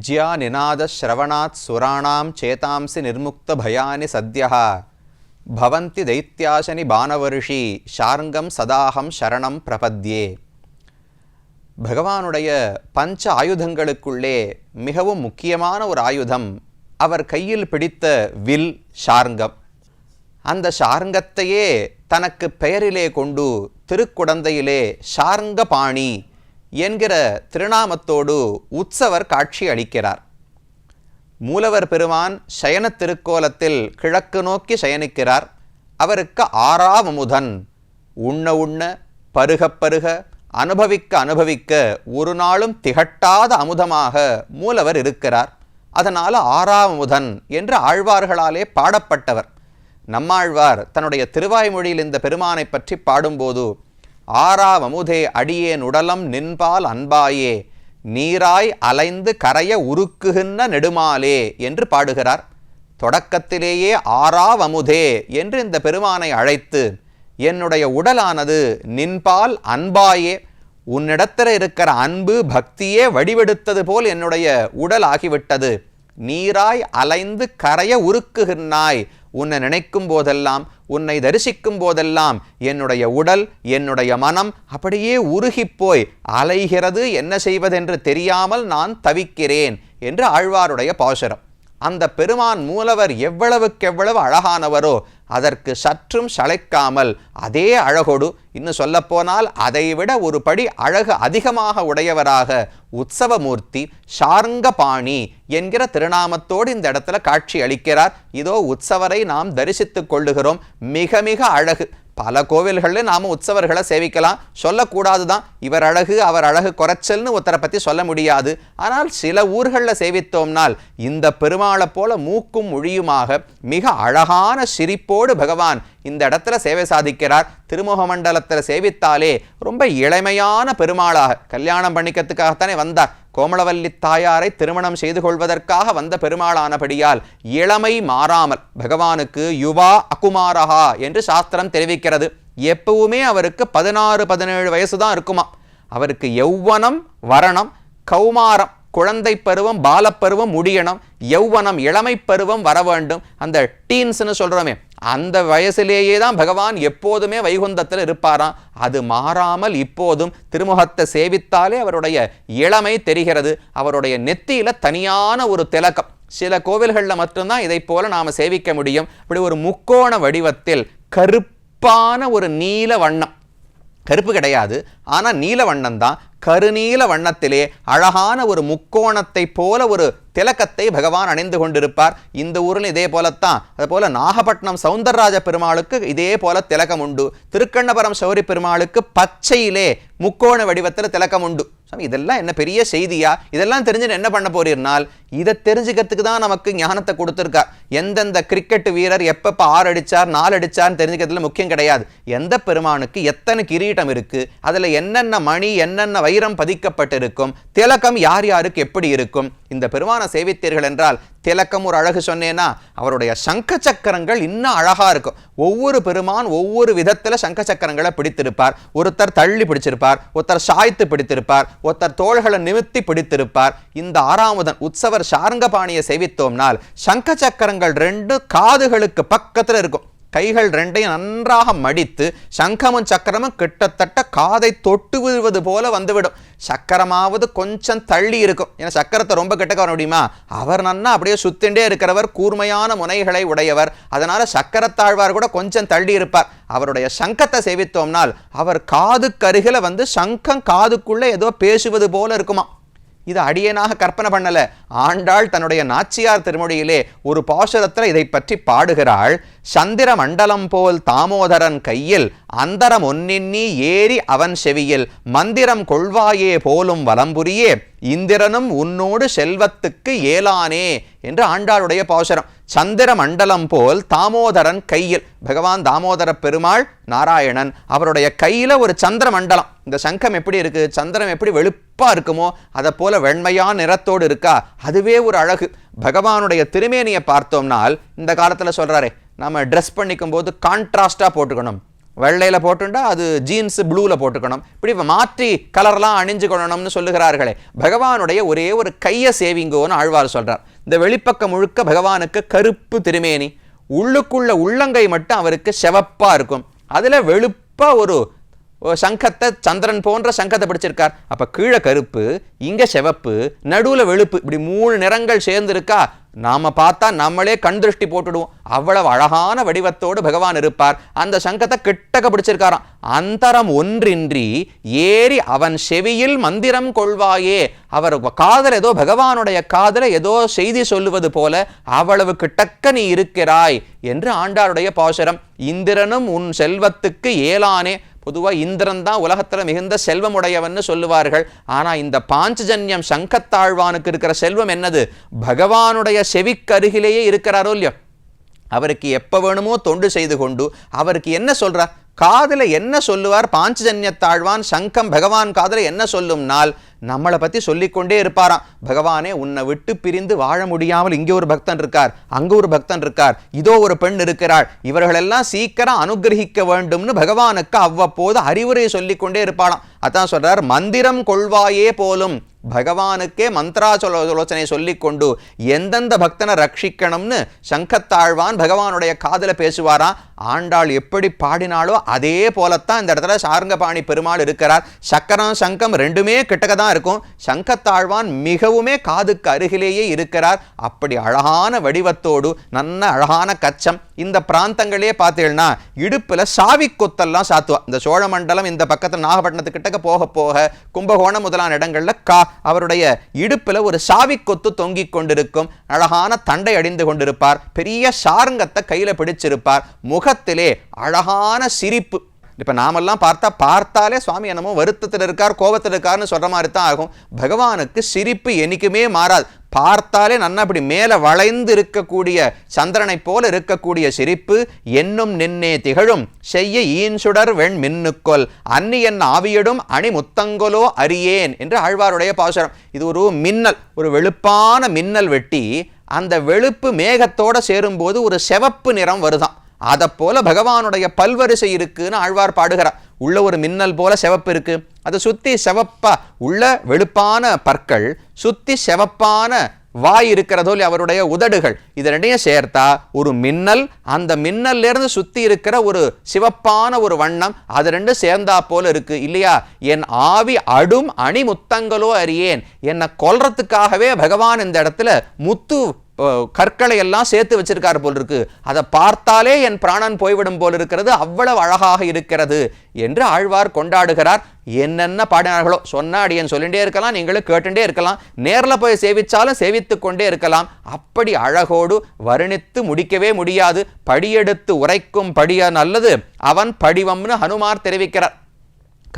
యజ్యా నినాద శ్రవణాత్ సురాణాం చేతాంసి నిర్ముక్త భయాని సద్య భవంతి దైత్యాశని బాణవర్షి ஷார்ங்கம் சதாகம் சரணம் பிரபத்யே. பகவானுடைய பஞ்ச ஆயுதங்களுக்குள்ளே மிகவும் முக்கியமான ஒரு ஆயுதம் அவர் கையில் பிடித்த வில் ஷார்ங்கம். அந்த ஷார்ங்கத்தையே தனக்கு பெயரிலே கொண்டு திருக்குடந்தையிலே ஷார்ங்க பாணி என்கிற திருநாமத்தோடு உற்சவர் காட்சி அளிக்கிறார். மூலவர் பெருமான் சயன திருக்கோலத்தில் கிழக்கு நோக்கி சயனிக்கிறார். அவருக்கு ஆறாவமுதன். உண்ண உண்ண பருகப் பருக அனுபவிக்க அனுபவிக்க ஒரு நாளும் திகட்டாத அமுதமாக மூலவர் இருக்கிறார். அதனால் ஆறாவமுதன் என்று ஆழ்வார்களாலே பாடப்பட்டவர். நம்மாழ்வார் தன்னுடைய திருவாய்மொழியில் இந்த பெருமானை பற்றி பாடும்போது ஆறாவமுதே அடியேன் உடலம் நின்பால் அன்பாயே நீராய் அலைந்து கரைய உருக்குகின்ற நெடுமாலே என்று பாடுகிறார். தொடக்கத்திலேயே ஆறாவமுதே என்று இந்த பெருமானை அழைத்து என்னுடைய உடலானது நின்பால் அன்பாயே உன்னிடத்தில் இருக்கிற அன்பு பக்தியே வடிவெடுத்தது போல் என்னுடைய உடல் ஆகிவிட்டது. நீராய் அலைந்து கரைய உருக்குகின்றாய் உன்னை நினைக்கும் போதெல்லாம் உன்னை தரிசிக்கும் போதெல்லாம் என்னுடைய உடல் என்னுடைய மனம் அப்படியே உருகிப்போய் அலைகிறது. என்ன செய்வதென்று தெரியாமல் நான் தவிக்கிறேன் என்று ஆழ்வாருடைய பாசுரம். அந்த பெருமான் மூலவர் எவ்வளவுக்கெவ்வளவு அழகானவரோ அதற்கு சற்றும் சளைக்காமல் அதே அழகோடு இன்னும் சொல்லப்போனால் அதைவிட ஒரு படி அழகு அதிகமாக உடையவராக உற்சவமூர்த்தி ஷார்ங்கபாணி என்கிற திருநாமத்தோடு இந்த இடத்துல காட்சி அளிக்கிறார். இதோ உற்சவரை நாம் தரிசித்துக் கொள்ளுகிறோம். மிக மிக அழகு. பல கோவில்களில் நாம் உற்சவர்களை சேவிக்கலாம். சொல்லக்கூடாது தான் இவர் அழகு அவர் அழகு குறைச்சல்னு ஒருத்தரை பற்றி சொல்ல முடியாது. ஆனால் சில ஊர்களில் சேவித்தோம்னால் இந்த பெருமாளை போல மூக்கும் மொழியுமாக மிக அழகான சிரிப்போடு பகவான் இந்த இடத்துல சேவை சாதிக்கிறார். திருமுக மண்டலத்தில் சேவித்தாலே ரொம்ப இளமையான பெருமாளாக கல்யாணம் பண்ணிக்கிறதுக்காகத்தானே வந்தார். கோமளவல்லி தாயாரை திருமணம் செய்து கொள்வதற்காக வந்த பெருமாளானபடியால் இளமை மாறாமல் பகவானுக்கு யுவா அகுமாரஹா என்று சாஸ்திரம் தெரிவிக்கிறது. எப்பவுமே அவருக்கு பதினாறு பதினேழு வயசு தான் இருக்குமா. அவருக்கு யௌவனம் வரணம் கௌமாரம் குழந்தை பருவம் பாலப்பருவம் முடியணும். யௌவனம் இளமை பருவம் வர வேண்டும். அந்த டீன்ஸ்னு சொல்கிறோமே அந்த வயசிலேயே தான் பகவான் எப்போதுமே வைகுந்தத்தில் இருப்பாராம். அது மாறாமல் இப்போதும் திருமுகத்தை சேவித்தாலே அவருடைய இளமை தெரிகிறது. அவருடைய நெத்தியில் தனியான ஒரு திலக்கம் சில கோவில்களில் மட்டும்தான் இதை போல நாம் சேவிக்க முடியும். இப்படி ஒரு முக்கோண வடிவத்தில் கருப்பான ஒரு நீல வண்ணம். கருப்பு கிடையாது. ஆனால் நீல வண்ணம் தான் கருநீல வண்ணத்திலே அழகான ஒரு முக்கோணத்தை போல ஒரு திலக்கத்தை பகவான் அணிந்து கொண்டிருப்பார். இந்த ஊரில் இதே போலத்தான். அதுபோல் நாகப்பட்டினம் சவுந்தரராஜ பெருமாளுக்கு இதே போல திலக்கம் உண்டு திருக்கண்ணபுரம் சௌரி பெருமாளுக்கு பச்சையிலே முக்கோண வடிவத்தில் திலக்கம் உண்டு சாமி இதெல்லாம் என்ன பெரிய செய்தியா? இதெல்லாம் தெரிஞ்சு என்ன பண்ண போறீர்னால் இதை தெரிஞ்சுக்கிறதுக்கு தான் நமக்கு ஞானத்தை கொடுத்துருக்கா. எந்தெந்த கிரிக்கெட் வீரர் எப்பப்போ ஆறு அடித்தார் நாலு அடித்தார்னு தெரிஞ்சுக்கிறதுல முக்கியம் கிடையாது. எந்த பெருமானுக்கு எத்தனை கிரீட்டம் இருக்கு அதில் என்னென்ன மணி என்னென்ன வைரம் பதிக்கப்பட்டிருக்கும் திலக்கம் யார் யாருக்கு எப்படி இருக்கும் இந்த பெருமான சேவித்தீர்கள் என்றால் திலக்கம் ஒரு அழகு சொன்னேன்னா அவருடைய சங்க சக்கரங்கள் இன்னும் அழகாக இருக்கும். ஒவ்வொரு பெருமான் ஒவ்வொரு விதத்தில் சங்க சக்கரங்களை பிடித்திருப்பார். ஒருத்தர் தள்ளி பிடிச்சிருப்பார் ஒருத்தர் சாய்த்து பிடித்திருப்பார் ஒருத்தர் தோள்களை நிமித்தி பிடித்திருப்பார். இந்த ஆறாமுதன் உற்சவர் சாரங்கபாணியை செய்வித்தோம்னால் சங்க சக்கரங்கள் ரெண்டு காதுகளுக்கு பக்கத்தில் இருக்கும். கைகள் ரெண்டையும் நன்றாக மடித்து சங்கமும் சக்கரமும் கிட்டத்தட்ட காதை தொட்டு விடுவது போல வந்துவிடும். சக்கரமாவது கொஞ்சம் தள்ளி இருக்கும். ஏன்னா சக்கரத்தை ரொம்ப கிட்டக்க வர முடியுமா அவர் நன்னா அப்படியே சுத்திண்டே இருக்கிறவர் கூர்மையான முனைகளை உடையவர். அதனால சக்கரத்தாழ்வார் கூட கொஞ்சம் தள்ளி இருப்பார். அவருடைய சங்கத்தை சேவித்தோம்னால் அவர் காதுக்கருகில வந்து சங்கம் காதுக்குள்ளே ஏதோ பேசுவது போல இருக்குமா இது அடியனாக கற்பனை பண்ணல. ஆண்டாள் தன்னுடைய நாச்சியார் திருமொழியிலே ஒரு பாசுரத்தில் இதை பற்றி பாடுகிறாள். சந்திர மண்டலம் போல் தாமோதரன் கையில் அந்தரம் ஒன்னின்னி ஏறி அவன் செவியில் மந்திரம் கொள்வாயே போலும் வலம்புரியே இந்திரனும் உன்னோடு செல்வத்துக்கு ஏலானே என்று ஆண்டாளுடைய பாசுரம். சந்திர மண்டலம் போல் தாமோதரன் கையில் பகவான் தாமோதர பெருமாள் நாராயணன் அவருடைய கையில் ஒரு சந்திர மண்டலம் இந்த சங்கம் எப்படி இருக்கு? சந்திரம் எப்படி வெளுப்பாக இருக்குமோ அதை போல வெண்மையான நிறத்தோடு இருக்கா? அதுவே ஒரு அழகு. பகவானுடைய திருமேனியை பார்த்தோம்னால் இந்த காலத்தில் சொல்கிறாரே நம்ம ட்ரெஸ் பண்ணிக்கும் போது கான்ட்ராஸ்டாக போட்டுக்கணும். வெள்ளையில் போட்டுண்டா அது ஜீன்ஸு ப்ளூவில் போட்டுக்கணும். இப்படி மாற்றி கலர்லாம் அணிஞ்சுக்கணும்னு சொல்லுகிறார்களே பகவானுடைய ஒரே ஒரு கையை சேவிங்கோன்னு ஆழ்வார் சொல்கிறார் இந்த வெளிப்பக்கம் முழுக்க பகவானுக்கு கருப்பு திருமேனி உள்ளுக்குள்ள உள்ளங்கை மட்டும் அவருக்கு செவப்பாக இருக்கும். அதில் வெளுப்பாக ஒரு சங்கத்தை சந்திரன் போன்ற சங்கத்தை பிடிச்சிருக்கார். அப்போ கீழே கருப்பு இங்கே செவப்பு நடுவில் வெளுப்பு இப்படி மூணு நிறங்கள் சேர்ந்துருக்கா நாம பார்த்தா நம்மளே கண் திருஷ்டி போட்டுடுவோம். அவ்வளவு அழகான வடிவத்தோடு பகவான் இருப்பார். அந்த சங்கத்தை கிட்டக்க பிடிச்சிருக்காராம். அந்தரம் ஒன்றின்றி ஏறி அவன் செவியில் மந்திரம் கொள்வாயே. அவர் காதல் ஏதோ பகவானுடைய காதல ஏதோ செய்தி சொல்லுவது போல அவ்வளவு கிட்டக்க நீ இருக்கிறாய் என்று ஆண்டாளுடைய பாசுரம். இந்திரனும் உன் செல்வத்துக்கு ஏலானே பொதுவா இந்திரன் தான் உலகத்துல மிகுந்த செல்வம் உடையவன்னு சொல்லுவார்கள். ஆனா இந்த பாஞ்சஜன்யம் சங்கத்தாழ்வானுக்கு இருக்கிற செல்வம் என்னது? பகவானுடைய செவிக்கருகிலேயே இருக்கிறாரோ இல்லையோ? அவருக்கு எப்ப வேணுமோ தொண்டு செய்து கொண்டு அவருக்கு என்ன சொல்கிறார் காதில் என்ன சொல்லுவார் பாஞ்சஜன்யத்தாழ்வான்? சங்கம் பகவான் காதில் என்ன சொல்லும்னால் நம்மளை பற்றி சொல்லிக்கொண்டே இருப்பாராம். பகவானே உன்னை விட்டு பிரிந்து வாழ முடியாமல் இங்கே ஒரு பக்தன் இருக்கார் அங்கே ஒரு பக்தன் இருக்கார் இதோ ஒரு பெண் இருக்கிறாள். இவர்களெல்லாம் சீக்கிரம் அனுகிரகிக்க வேண்டும்னு பகவானுக்கு அவ்வப்போது அறிவுரை சொல்லிக்கொண்டே இருப்பாளாம். அதான் சொல்றார் மந்திரம் கொள்வாயே போலும் பகவானுக்கே மந்திராச்சலோச்சனை சொல்லிக்கொண்டு எந்தெந்த பக்தனை ரட்சிக்கணும்னு சங்கத்தாழ்வான் பகவானுடைய காதில் பேசுவாராம் ஆண்டாள் எப்படி பாடினாலோ அதே போலத்தான் இந்த இடத்துல சாருங்கபாணி பெருமாள் இருக்கிறார். சக்கரம் சங்கம் ரெண்டுமே கிட்டக்க தான் இருக்கும். சங்கத்தாழ்வான் மிகவுமே காதுக்கு அருகிலேயே இருக்கிறார். அப்படி அழகான வடிவத்தோடு நல்ல அழகான கச்சம். இந்த பிராந்தங்களே பார்த்தீங்கன்னா இடுப்பில் சாவி கொத்தெல்லாம் சாத்துவா. இந்த சோழமண்டலம் இந்த பக்கத்தில் நாகப்பட்டினத்துக்கிட்டக்க போக போக கும்பகோணம் முதலான இடங்களில் கா அவருடைய இடுப்பில் ஒரு சாவி கொத்து தொங்கிக் கொண்டிருக்கும். அழகான தண்டை அடிந்து கொண்டிருப்பார். பெரிய சாருங்கத்தை கையில் பிடிச்சிருப்பார். முகத்திலே அழகான சிரிப்பு இப்போ நாமெல்லாம் பார்த்தா பார்த்தாலே சுவாமி என்னமோ வருத்தத்தில் இருக்கார் கோபத்தில் இருக்கார்னு சொல்கிற மாதிரி தான் ஆகும். பகவானுக்கு சிரிப்பு என்றைக்குமே மாறாது. பார்த்தாலே நன்னா அப்படி மேலே வளைந்து இருக்கக்கூடிய சந்திரனை போல இருக்கக்கூடிய சிரிப்பு என்னும் நின்னே திகழும். செய்ய ஈன்சுடர் வெண் மின்னுக்கொல். அன்னி என் ஆவியிடும் அணி முத்தங்கொலோ அறியேன் என்று ஆழ்வாருடைய பாசுரம். இது ஒரு மின்னல் ஒரு வெளுப்பான மின்னல் வெட்டி அந்த வெளுப்பு மேகத்தோடு சேரும்போது ஒரு செவப்பு நிறம் வருதாம் அதை போல பகவானுடைய பல்வரிசை இருக்குன்னு ஆழ்வார் பாடுகிறார். உள்ள ஒரு மின்னல் போல செவப்பு இருக்கு. அதை சுற்றி செவப்பா உள்ள வெளுப்பான பற்கள் சுற்றி செவப்பான வாய் இருக்கிறதோ இல்லை அவருடைய உதடுகள். இது ரெண்டையும் சேர்த்தா ஒரு மின்னல் அந்த மின்னல்லேருந்து சுற்றி இருக்கிற ஒரு சிவப்பான ஒரு வண்ணம் அது ரெண்டும் சேர்ந்தா போல இருக்கு. இல்லையா? என் ஆவி அடும் அணி முத்தங்களோ அறியேன். என்னை கொல்றதுக்காகவே பகவான் இந்த இடத்துல முத்து கற்களை எல்லாம் சேர்த்து வச்சிருக்காரு போல் இருக்கு அதை பார்த்தாலே என் பிராணன் போய்விடும் போல் இருக்கிறது அவ்வளவு அழகாக இருக்கிறது என்று ஆழ்வார் கொண்டாடுகிறார். என்னென்ன பாடினார்களோ சொன்ன அடியன் சொல்லிகிட்டே இருக்கலாம் நீங்களும் கேட்டுட்டே இருக்கலாம் நேரில் போய் சேவிச்சாலும் சேவித்து கொண்டே இருக்கலாம். அப்படி அழகோடு வர்ணித்து முடிக்கவே முடியாது. படியெடுத்து உரைக்கும் படிய நல்லது. அவன் படிவம்னு ஹனுமார் தெரிவிக்கிறார்.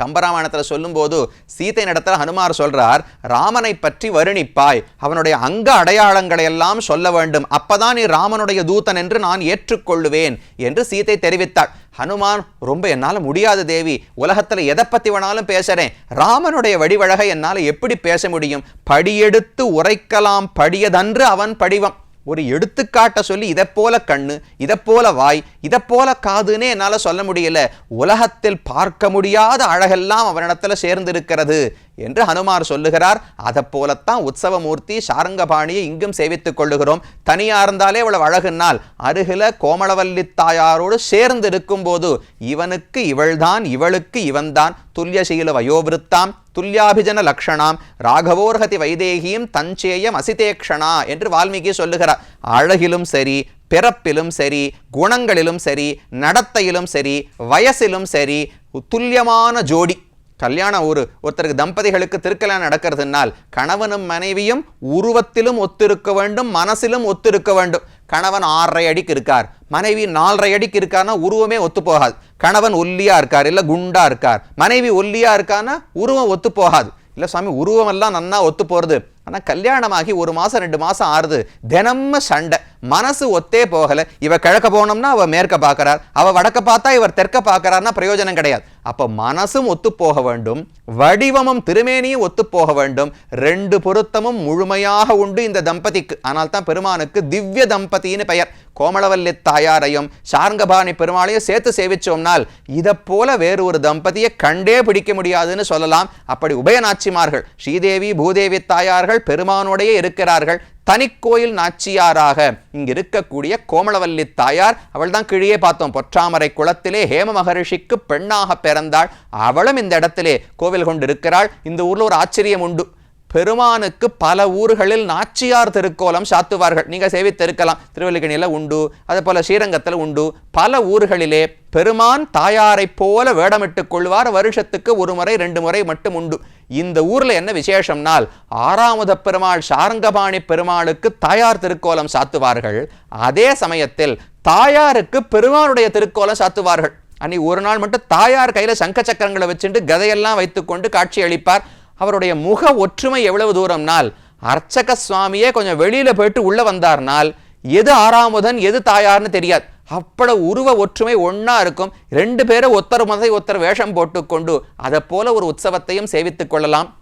கம்பராமாயணத்தில் சொல்லும்போது சீதை நடத்துகிற ஹனுமார் சொல்றார் ராமனை பற்றி வருணிப்பாய் அவனுடைய அங்க அடையாளங்களை எல்லாம் சொல்ல வேண்டும். அப்பதான் நீ ராமனுடைய தூதன் என்று நான் ஏற்றுக்கொள்ளுவேன் என்று சீதை தெரிவித்தாள். ஹனுமான் ரொம்ப என்னால் முடியாது தேவி. உலகத்தில் எதை பற்றி வேணாலும் பேசுகிறேன் ராமனுடைய வடிவழகை என்னால் எப்படி பேச முடியும்? படியெடுத்து உரைக்கலாம். படியதன்று அவன் படிவம். ஒரு எடுத்துக்காட்ட சொல்லி இதை போல கண்ணு இதை போல வாய் இதை போல காதுன்னே என்னால் சொல்ல முடியல. உலகத்தில் பார்க்க முடியாத அழகெல்லாம் அவனிடத்துல சேர்ந்திருக்கிறது. என்று ஹனுமார் சொல்லுகிறார். அதைப்போலத்தான் உற்சவமூர்த்தி சாரங்கபாணியை இங்கும் சேவித்துக் கொள்ளுகிறோம். தனியா இருந்தாலே இவ்வளவு அழகுனால் அருகில கோமளவல்லி தாயாரோடு சேர்ந்து இருக்கும்போது இவனுக்கு இவள்தான் இவளுக்கு இவன்தான். துல்லியசீல வயோவிருத்தாம் துல்லியாபிஜன லக்ஷணாம். ராகவோர்ஹதி வைதேகியும் தஞ்சேயம் அசிதேக்ஷணா என்று வால்மீகி சொல்லுகிறார். அழகிலும் சரி பிறப்பிலும் சரி குணங்களிலும் சரி நடத்தையிலும் சரி வயசிலும் சரி துல்லியமான ஜோடி. கல்யாணம் ஒரு ஒருத்தருக்கு தம்பதிகளுக்கு திருக்கல்யாணம் நடக்கிறதுனால் கணவனும் மனைவியும் உருவத்திலும் ஒத்திருக்க வேண்டும் மனசிலும் ஒத்திருக்க வேண்டும். கணவன் ஆறரை அடிக்கு இருக்கார் மனைவி நாலரை அடிக்கு இருக்கார்னா உருவமே ஒத்து போகாது. கணவன் ஒல்லியா இருக்கார் இல்லை குண்டா இருக்கார் மனைவி ஒல்லியா இருக்கான்னா உருவம் ஒத்து போகாது. இல்லை சுவாமி உருவமெல்லாம் நன்னா ஒத்து போகிறது ஆனால் கல்யாணமாகி ஒரு மாதம் ரெண்டு மாதம் ஆறுது தினமும் சண்டை. மனசு ஒத்தே போகல. இவ கிழக்க போனோம்னா அவ மேற்க பார்க்கறார். அவ வடக்க பார்த்தா இவர் தெற்க பார்க்கறார்னா பிரயோஜனம் கிடையாது. அப்ப மனசும் ஒத்து போக வேண்டும். வடிவமும் திருமேனியும் ஒத்து போக வேண்டும். ரெண்டு பொருத்தமும் முழுமையாக உண்டு இந்த தம்பதிக்கு. ஆனால் தான் பெருமானுக்கு திவ்ய தம்பதின்னு பெயர். கோமளவல்லி தாயாரையும் சார்ங்கபாணி பெருமாளையும் சேர்த்து சேவிச்சோம்னால் இதை போல வேறு ஒரு தம்பதியை கண்டே பிடிக்க முடியாதுன்னு சொல்லலாம். அப்படி உபயநாச்சிமார்கள் ஸ்ரீதேவி பூதேவி தாயார்கள் பெருமானோடையே இருக்கிறார்கள். தனிக்கோயில் நாச்சியாராக இங்கு இருக்கக்கூடிய கோமளவல்லி தாயார் அவள் தான் கீழே பார்த்தோம். பொற்றாமரை குளத்திலே ஹேம மகரிஷிக்கு பெண்ணாக பிறந்தாள். அவளும் இந்த இடத்திலே கோவில் கொண்டு இருக்கிறாள் இந்த ஊரில் ஒரு ஆச்சரியம் உண்டு. பெருமானுக்கு பல ஊர்களில் நாச்சியார் திருக்கோலம் சாத்துவார்கள். நீங்கள் சேவித்திருக்கலாம். திருவல்லிக்கணியில் உண்டு அதே போல ஸ்ரீரங்கத்தில் உண்டு. பல ஊர்களிலே பெருமான் தாயாரைப் போல வேடமிட்டுக் கொள்வார். வருஷத்துக்கு ஒரு முறை ரெண்டு முறை மட்டும் உண்டு. இந்த ஊரில் என்ன விசேஷம்னால் ஆறாமுத பெருமாள் சாரங்கபாணி பெருமாளுக்கு தாயார் திருக்கோலம் சாத்துவார்கள். அதே சமயத்தில் தாயாருக்கு பெருமானுடைய திருக்கோலம் சாத்துவார்கள். அன்னி ஒரு நாள் மட்டும் தாயார் கையில் சங்க சக்கரங்களை வச்சுட்டு கதையெல்லாம் வைத்துக்கொண்டு காட்சி அளிப்பார் அவருடைய முக ஒற்றுமை எவ்வளவு தூரம்னால் அர்ச்சக சுவாமியே கொஞ்சம் வெளியில போயிட்டு உள்ள வந்தார்னால் எது ஆறாமுதன் எது தாயார்னு தெரியாது. அப்பட உருவ ஒற்றுமை ஒன்றா இருக்கும். ரெண்டு பேரும் ஒத்தர் மதை ஒத்தர் வேஷம் போட்டுக்கொண்டு அதை போல ஒரு உற்சவத்தையும் சேவித்துக் கொள்ளலாம்.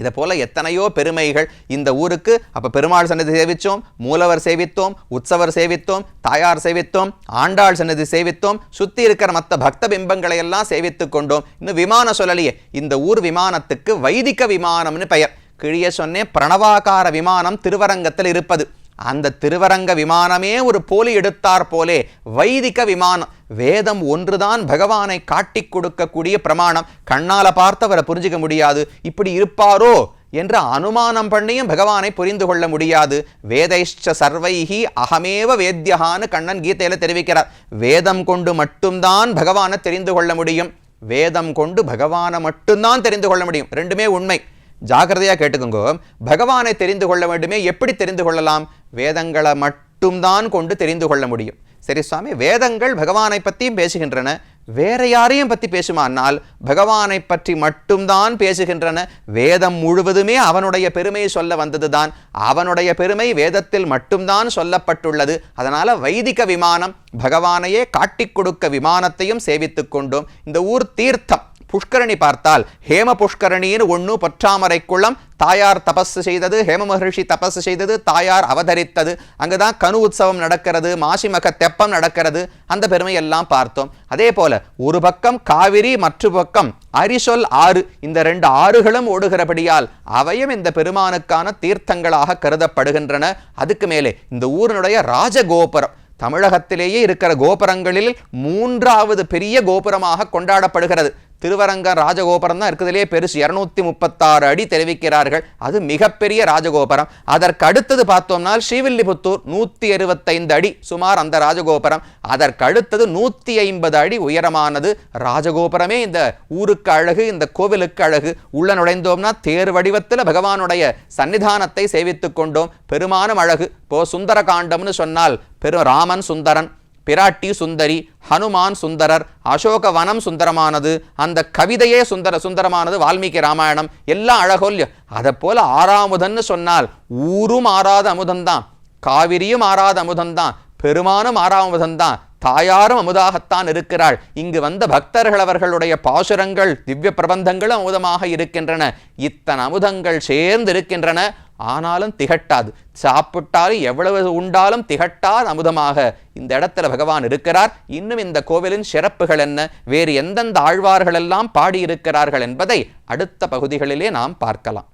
இதை போல எத்தனையோ பெருமைகள் இந்த ஊருக்கு. அப்போ பெருமாள் சன்னதி சேவித்தோம் மூலவர் சேவித்தோம் உற்சவர் சேவித்தோம் தாயார் சேவித்தோம் ஆண்டாள் சன்னதி சேவித்தோம் சுற்றி இருக்கிற மற்ற பக்த பிம்பங்களை எல்லாம் சேவித்து கொண்டோம். இன்னும் விமானம் சொல்லலையே இந்த ஊர் விமானத்துக்கு வைதிக விமானம்னு பெயர். கிழிய சொன்னேன் பிரணவாகார விமானம் திருவரங்கத்தில் இருப்பது. அந்த திருவரங்க விமானமே ஒரு போலி எடுத்தார் போலே. வைதிக விமானம். வேதம் ஒன்றுதான் பகவானை காட்டிக் கொடுக்கக்கூடிய பிரமாணம். கண்ணால பார்த்தவரை புரிஞ்சிக்க புரிஞ்சுக்க முடியாது. இப்படி இருப்பாரோ என்று அனுமானம் பண்ணியும் பகவானை புரிந்து கொள்ள முடியாது. வேதைஷ்ட சர்வைஹி அகமேவ வேத்தியகான்னு கண்ணன் கீதையில தெரிவிக்கிறார். வேதம் கொண்டு மட்டும்தான் பகவானை தெரிந்து கொள்ள முடியும். வேதம் கொண்டு பகவானை மட்டும்தான் தெரிந்து கொள்ள முடியும். ரெண்டுமே உண்மை. ஜாகிரதையாக கேட்டுக்கோங்க. பகவானை தெரிந்து கொள்ள வேண்டுமே. எப்படி தெரிந்து கொள்ளலாம்? வேதங்களை மட்டும்தான் கொண்டு தெரிந்து கொள்ள முடியும். சரி சுவாமி வேதங்கள் பகவானை பற்றியும் பேசுகின்றன வேற யாரையும் பற்றி பேசுமானால் பகவானை பற்றி மட்டும்தான் பேசுகின்றன. வேதம் முழுவதுமே அவனுடைய பெருமையை சொல்ல வந்ததுதான். அவனுடைய பெருமை வேதத்தில் மட்டும்தான் சொல்லப்பட்டுள்ளது. அதனால் வைதிக விமானம் பகவானையே காட்டிக் கொடுக்க விமானத்தையும் சேவித்து கொண்டோம். இந்த ஊர் தீர்த்தம். புஷ்கரணி பார்த்தால் ஹேம புஷ்கரணின்னு ஒன்று பொற்றாமரை குளம் தாயார் தபஸ் செய்தது ஹேம மகர்ஷி தபஸ் செய்தது தாயார் அவதரித்தது. அங்குதான் கனு உற்சவம் நடக்கிறது மாசிமக தெப்பம் நடக்கிறது அந்த பெருமை எல்லாம் பார்த்தோம். அதே போல ஒரு பக்கம் காவிரி மற்ற பக்கம் அரிசொல் ஆறு இந்த ரெண்டு ஆறுகளும் ஓடுகிறபடியால் அவையும் இந்த பெருமானுக்கான தீர்த்தங்களாக கருதப்படுகின்றன. அதுக்கு மேலே இந்த ஊரினுடைய ராஜகோபுரம் தமிழகத்திலேயே இருக்கிற கோபுரங்களில் மூன்றாவது பெரிய கோபுரமாக கொண்டாடப்படுகிறது. திருவரங்க ராஜகோபுரம் தான் இருக்கிறதுலே பெருசு. இரநூத்தி முப்பத்தாறு அடி தெரிவிக்கிறார்கள். அது மிகப்பெரிய ராஜகோபுரம். அதற்கு அடுத்தது பார்த்தோம்னால் ஸ்ரீவில்லிபுத்தூர் நூற்றி அறுபத்தைந்து அடி சுமார் அந்த ராஜகோபுரம். அதற்கு அடுத்தது நூற்றி ஐம்பது அடி உயரமானது ராஜகோபுரமே. இந்த ஊருக்கு அழகு இந்த கோவிலுக்கு அழகு. உள்ள நுழைந்தோம்னா தேர் வடிவத்தில் பகவானுடைய சன்னிதானத்தை சேவித்துக் கொண்டோம். பெருமானும் அழகு. இப்போ சுந்தர காண்டம்னு சொன்னால் பெரு ராமன் சுந்தரன். பிராட்டி சுந்தரி ஹனுமான் சுந்தரர் அசோக வனம் சுந்தரமானது அந்த கவிதையே சுந்தர சுந்தரமானது வால்மீகி ராமாயணம் எல்லாம் அழகோ இல்லையோ அதை போல ஆறாமுதன்னு சொன்னால் ஊரும் ஆறாத அமுதம்தான் காவிரியும் ஆறாத அமுதம்தான் பெருமானும் ஆறாமுதம்தான் தாயாரும் அமுதாகத்தான் இருக்கிறாள். இங்கு வந்த பக்தர்கள் அவர்களுடைய பாசுரங்கள் திவ்ய பிரபந்தங்களும் அமுதமாக இருக்கின்றன. இத்தனை அமுதங்கள் சேர்ந்து இருக்கின்றன ஆனாலும் திகட்டாது. சாப்பிட்டாலும் எவ்வளவு உண்டாலும் திகட்டாத அமுதமாக இந்த இடத்துல பகவான் இருக்கிறார். இன்னும் இந்த கோவிலின் சிறப்புகள் என்ன? வேறு எந்தெந்த ஆழ்வார்கள் எல்லாம் பாடியிருக்கிறார்கள் என்பதை அடுத்த பகுதிகளிலே நாம் பார்க்கலாம்.